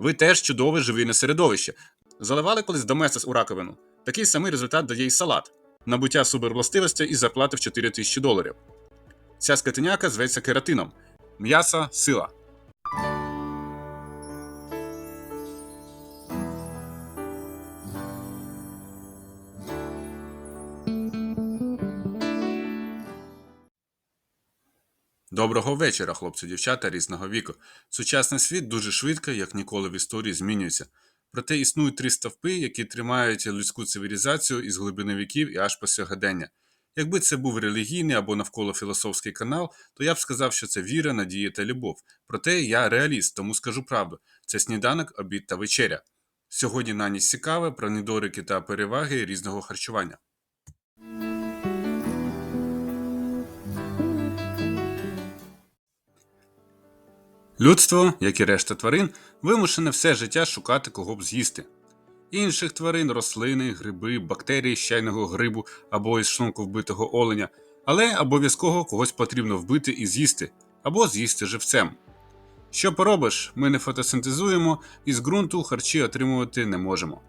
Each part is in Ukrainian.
Ви теж чудове живине середовище. Заливали колись доместос у раковину. Такий самий результат дає й салат. Набуття супервластивостей і зарплати в 4 тисячі доларів. Ця скотиняка зветься кератином. М'ясо сила. Доброго вечора, хлопці, дівчата різного віку. Сучасний світ дуже швидко, як ніколи в історії, змінюється. Проте існують три стовпи, які тримають людську цивілізацію із глибини віків і аж по сьогодення. Якби це був релігійний або навколо філософський канал, то я б сказав, що це віра, надія та любов. Проте я реаліст, тому скажу правду: це сніданок, обід та вечеря. Сьогодні на ніч цікаве про недорики та переваги різного харчування. Людство, як і решта тварин, вимушене все життя шукати кого б з'їсти. Інших тварин, рослини, гриби, бактерії з чайного грибу або із шлунку вбитого оленя, але обов'язково когось потрібно вбити і з'їсти, або з'їсти живцем. Що поробиш, ми не фотосинтезуємо і з ґрунту харчі отримувати не можемо.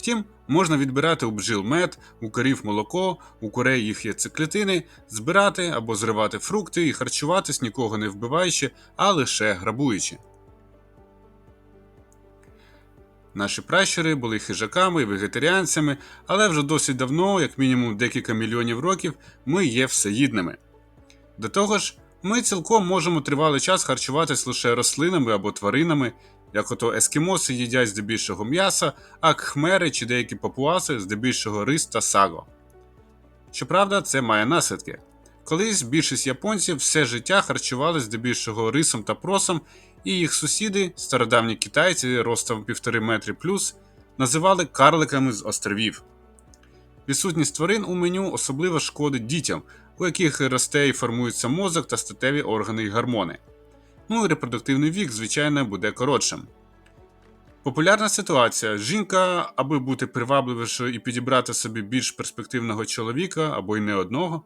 Втім, можна відбирати у бджіл мед, у корів молоко, у курей їх яйцеклітини, збирати або зривати фрукти і харчуватись нікого не вбиваючи, а лише грабуючи. Наші пращури були хижаками і вегетаріанцями, але вже досить давно, як мінімум декілька мільйонів років, ми є всеїдними. До того ж, ми цілком можемо тривалий час харчуватись лише рослинами або тваринами, як ото ескімоси їдять здебільшого м'яса, а кхмери чи деякі папуаси здебільшого рис та саго. Щоправда, це має наслідки. Колись більшість японців все життя харчували здебільшого рисом та просом, і їх сусіди, стародавні китайці ростом півтори метри плюс, називали карликами з островів. Відсутність тварин у меню особливо шкодить дітям, у яких росте і формується мозок та статеві органи і гормони. Ну репродуктивний вік, звичайно, буде коротшим. Популярна ситуація: жінка, аби бути привабливішою і підібрати собі більш перспективного чоловіка або й не одного,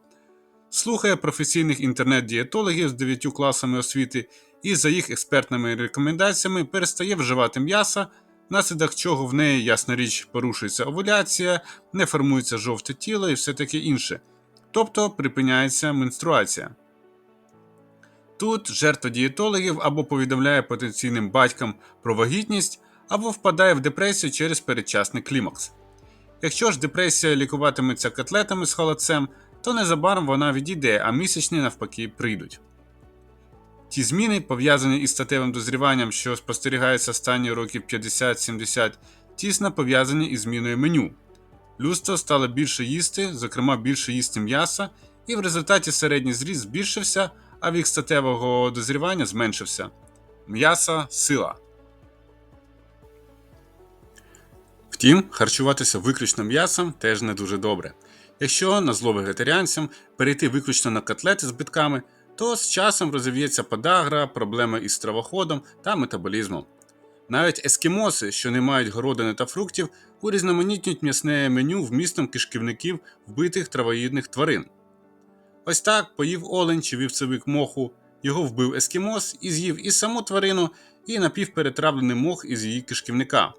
слухає професійних інтернет-дієтологів з 9 класами освіти і за їх експертними рекомендаціями перестає вживати м'ясо, внаслідок чого в неї, ясна річ, порушується овуляція, не формується жовте тіло і все таке інше. Тобто припиняється менструація. Тут жертва дієтологів або повідомляє потенційним батькам про вагітність, або впадає в депресію через передчасний клімакс. Якщо ж депресія лікуватиметься котлетами з холодцем, то незабаром вона відійде, а місячні навпаки прийдуть. Ті зміни, пов'язані із статевим дозріванням, що спостерігаються останні років 50-70, тісно пов'язані із зміною меню. Людство стало більше їсти, зокрема більше їсти м'яса, і в результаті середній зріст збільшився, а вік статевого дозрівання зменшився. М'ясо сила. Втім, харчуватися виключно м'ясом теж не дуже добре. Якщо на зло вегетаріанцям перейти виключно на котлети з битками, то з часом розвіється подагра, проблеми із стравоходом та метаболізмом. Навіть ескімоси, що не мають городини та фруктів, урізноманітнюють м'ясне меню вмістом кишківників вбитих травоїдних тварин. Ось так поїв олень чи вівцевик моху, його вбив ескімос і з'їв і саму тварину, і напівперетравлений мох із її кишківника.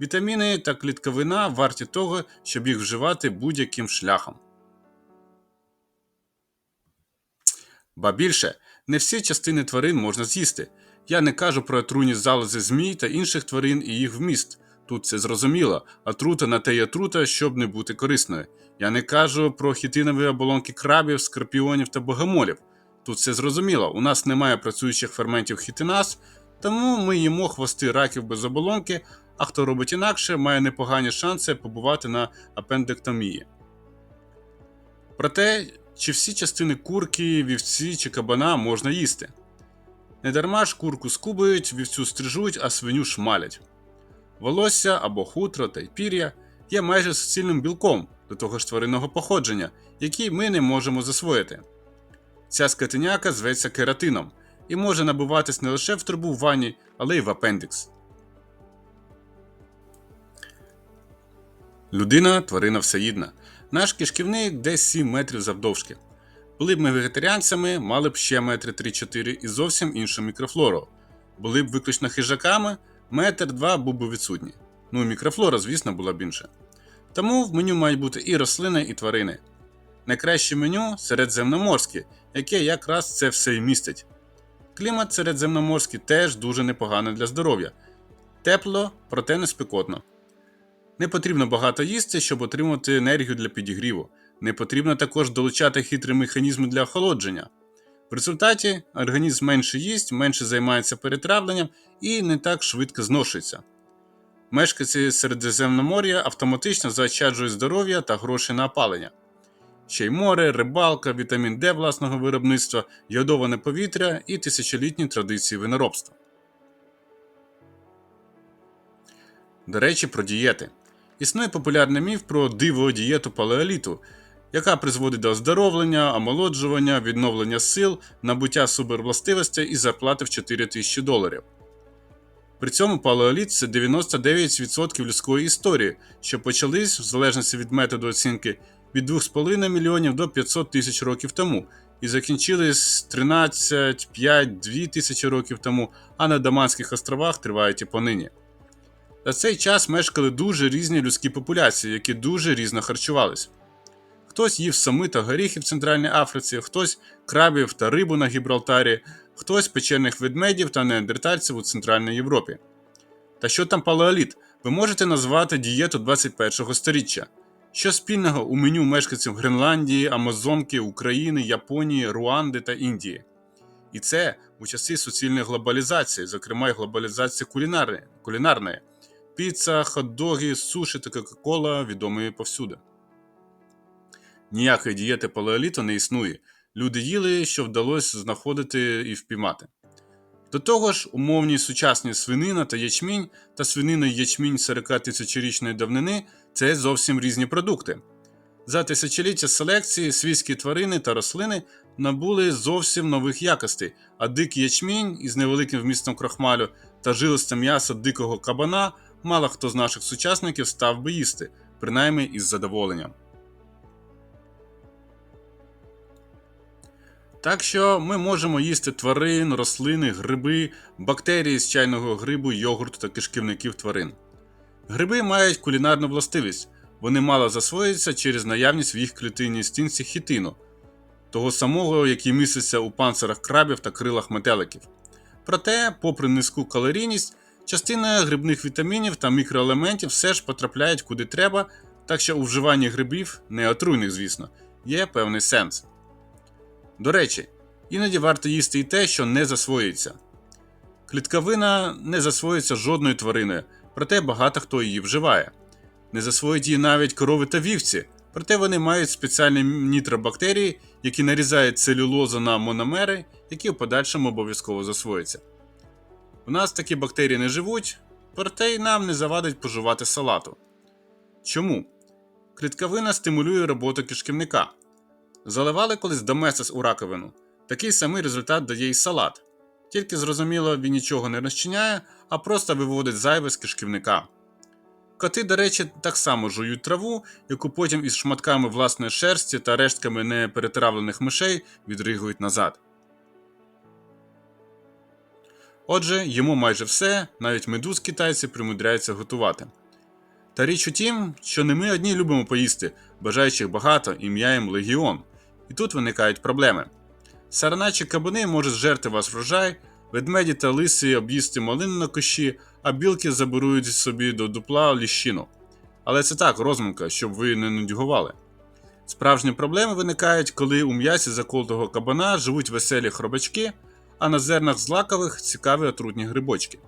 Вітаміни та клітковина варті того, щоб їх вживати будь-яким шляхом. Ба більше, не всі частини тварин можна з'їсти. Я не кажу про отруйні залози змій та інших тварин і їх вміст. Тут це зрозуміло, отрута на те й отрута, щоб не бути корисною. Я не кажу про хітинові оболонки крабів, скорпіонів та богомолів. Тут все зрозуміло, у нас немає працюючих ферментів хітиназ, тому ми їмо хвости раків без оболонки, а хто робить інакше, має непогані шанси побувати на апендектомії. Проте, чи всі частини курки, вівці чи кабана можна їсти? Недарма ж курку скубують, вівцю стрижуть, а свиню шмалять. Волосся або хутро та й пір'я є майже суцільним білком до того ж тваринного походження, який ми не можемо засвоїти. Ця скотиняка зветься кератином і може набиватись не лише в трубу в ванні, але й в апендикс. Людина тварина всеїдна. Наш кишківник десь 7 метрів завдовжки. Були б ми вегетаріанцями, мали б ще метри 3-4 і зовсім іншу мікрофлору. Були б виключно хижаками, метр два був би відсутній. Ну і мікрофлора, звісно, була б інша. Тому в меню мають бути і рослини, і тварини. Найкраще меню середземноморське, яке якраз це все і містить. Клімат середземноморський теж дуже непоганий для здоров'я. Тепло, проте не спекотно. Не потрібно багато їсти, щоб отримати енергію для підігріву. Не потрібно також долучати хитрі механізми для охолодження. В результаті організм менше їсть, менше займається перетравленням і не так швидко зношується. Мешканці Середземномор'я автоматично заощаджують здоров'я та гроші на опалення. Ще й море, рибалка, вітамін Д власного виробництва, йодоване повітря і тисячолітні традиції виноробства. До речі, про дієти. Існує популярний міф про диво дієту палеоліту, яка призводить до оздоровлення, омолоджування, відновлення сил, набуття супервластивостей і зарплати в 4 тисячі доларів. При цьому палеоліт це 99% людської історії, що почались, в залежності від методу оцінки, від 2,5 мільйонів до 500 тисяч років тому, і закінчились 13, 5, 2 тисячі років тому, а на Даманських островах тривають і понині. За цей час мешкали дуже різні людські популяції, які дуже різно харчувались. Хтось їв сами та горіхи в Центральній Африці, хтось крабів та рибу на Гібралтарі, хтось печерних ведмедів та неандертальців у Центральній Європі. Та що там палеоліт? Ви можете назвати дієту 21-го століття. Що спільного у меню мешканців Гренландії, Амазонки, України, Японії, Руанди та Індії? І це у часи суцільної глобалізації, зокрема й глобалізації кулінарної, кулінарної. Піца, хот-доги, суші та Кока-Кола відомі повсюди. Ніякої дієти палеоліту не існує. Люди їли, що вдалося знаходити і впіймати. До того ж, умовні сучасні свинина та ячмінь та свинина і ячмінь 40 тисячорічної давнини це зовсім різні продукти. За тисячоліття селекції свійські тварини та рослини набули зовсім нових якостей, а дикий ячмінь із невеликим вмістом крохмалю та жилисте м'ясо дикого кабана мало хто з наших сучасників став би їсти, принаймні із задоволенням. Так що ми можемо їсти тварин, рослини, гриби, бактерії з чайного грибу, йогурту та кишківників тварин. Гриби мають кулінарну властивість, вони мало засвоюються через наявність в їх клітинній стінці хітину, того самого, який міститься у панцирах крабів та крилах метеликів. Проте, попри низьку калорійність, частина грибних вітамінів та мікроелементів все ж потрапляють куди треба, так що у вживанні грибів, не отруйних, звісно, є певний сенс. До речі, іноді варто їсти і те, що не засвоюється. Клітковина не засвоюється жодною твариною, проте багато хто її вживає. Не засвоюють її навіть корови та вівці, проте вони мають спеціальні нітробактерії, які нарізають целюлозу на мономери, які в подальшому обов'язково засвояться. У нас такі бактерії не живуть, проте й нам не завадить поживати салату. Чому? Клітковина стимулює роботу кишківника. Заливали колись домесос у раковину. Такий самий результат дає й салат. Тільки зрозуміло, він нічого не розчиняє, а просто виводить зайве з кишківника. Коти, до речі, так само жують траву, яку потім із шматками власної шерсті та рештками неперетравлених мишей відригують назад. Отже, йому майже все, навіть медуз китайці примудряються готувати. Та річ у тім, що не ми одні любимо поїсти, бажаючих багато ім'я їм легіон. І тут виникають проблеми. Сарана чи кабани можуть зжерти вас врожай, ведмеді та лиси об'їсти малину на кощі, а білки заберуть собі до дупла ліщину. Але це так, розминка, щоб ви не нудьгували. Справжні проблеми виникають, коли у м'ясі заколотого кабана живуть веселі хробачки, а на зернах злакових цікаві отрутні грибочки.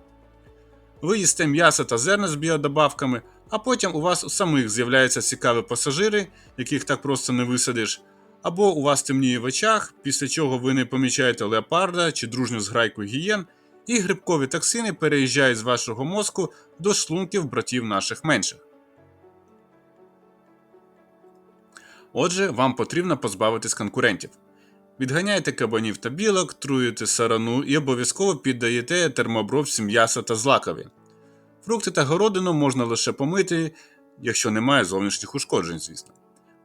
Ви їсте м'ясо та зерна з біодобавками, а потім у вас у самих з'являються цікаві пасажири, яких так просто не висадиш, або у вас темніє в очах, після чого ви не помічаєте леопарда чи дружню зграйку гієн, і грибкові токсини переїжджають з вашого мозку до шлунків братів наших менших. Отже, вам потрібно позбавитись конкурентів. Відганяйте кабанів та білок, труєте сарану і обов'язково піддаєте термообробці м'яса та злакові. Фрукти та городину можна лише помити, якщо немає зовнішніх ушкоджень, звісно.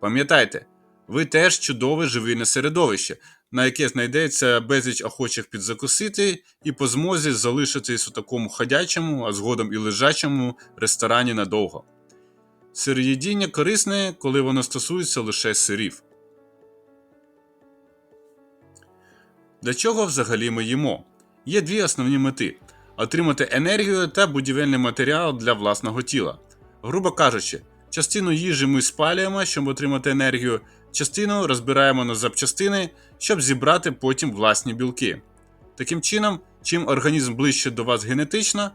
Пам'ятайте, ви теж чудове живильне середовище, на яке знайдеться безліч охочих підзакусити і по змозі залишитись у такому ходячому, а згодом і лежачому ресторані надовго. Сироїдіння корисне, коли воно стосується лише сирів. Для чого взагалі ми їмо? Є дві основні мети: отримати енергію та будівельний матеріал для власного тіла. Грубо кажучи, частину їжі ми спалюємо, щоб отримати енергію, частину розбираємо на запчастини, щоб зібрати потім власні білки. Таким чином, чим організм ближче до вас генетично,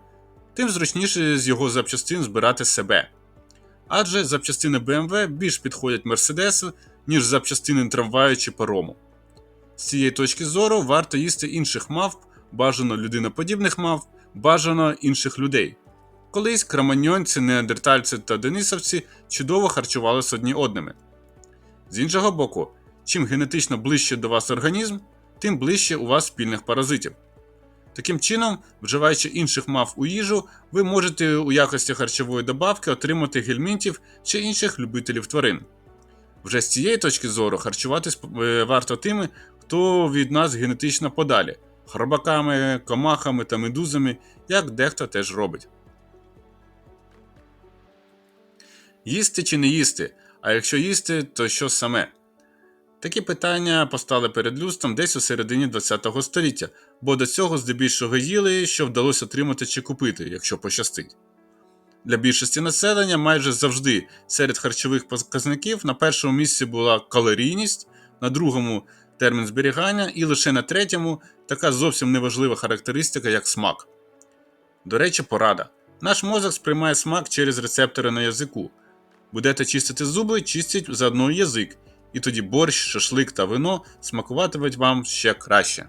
тим зручніше з його запчастин збирати себе. Адже запчастини BMW більш підходять Мерседесу, ніж запчастини трамваю чи парому. З цієї точки зору варто їсти інших мавп, бажано людиноподібних мавп, бажано інших людей. Колись краманьонці, неандертальці та денисовці чудово харчувалися одні одними. З іншого боку, чим генетично ближче до вас організм, тим ближче у вас спільних паразитів. Таким чином, вживаючи інших мав у їжу, ви можете у якості харчової добавки отримати гельмінтів чи інших любителів тварин. Вже з цієї точки зору харчуватись е, варто тими, хто від нас генетично подалі хробаками, комахами та медузами, як дехто теж робить. Їсти чи не їсти, а якщо їсти, то що саме? Такі питання постали перед людством десь у середині ХХ століття, бо до цього здебільшого їли, що вдалося отримати чи купити, якщо пощастить. Для більшості населення майже завжди серед харчових показників на першому місці була калорійність, на другому термін зберігання, і лише на третьому така зовсім неважлива характеристика, як смак. До речі, порада. Наш мозок сприймає смак через рецептори на язику. Будете чистити зуби, чистіть заодно язик, і тоді борщ, шашлик та вино смакуватимуть вам ще краще.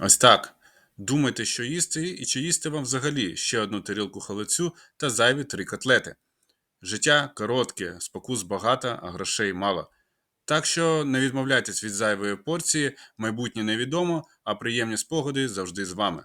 Ось так. Думайте, що їсти, і чи їсти вам взагалі ще одну тарілку халицю та зайві три котлети. Життя коротке, спокус багато, а грошей мало. Так що не відмовляйтесь від зайвої порції, майбутнє невідомо, а приємні спогади завжди з вами.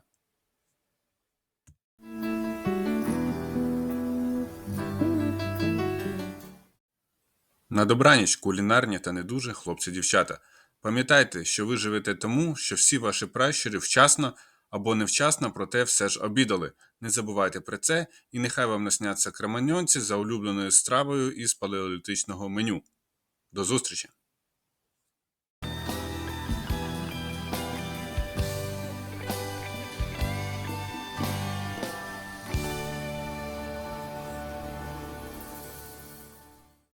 На добраніч, кулінарні та не дуже хлопці-дівчата. Пам'ятайте, що ви живете тому, що всі ваші пращури вчасно або невчасно, проте все ж обідали. Не забувайте про це, і нехай вам насняться креманьонці за улюбленою стравою із палеолітичного меню. До зустрічі!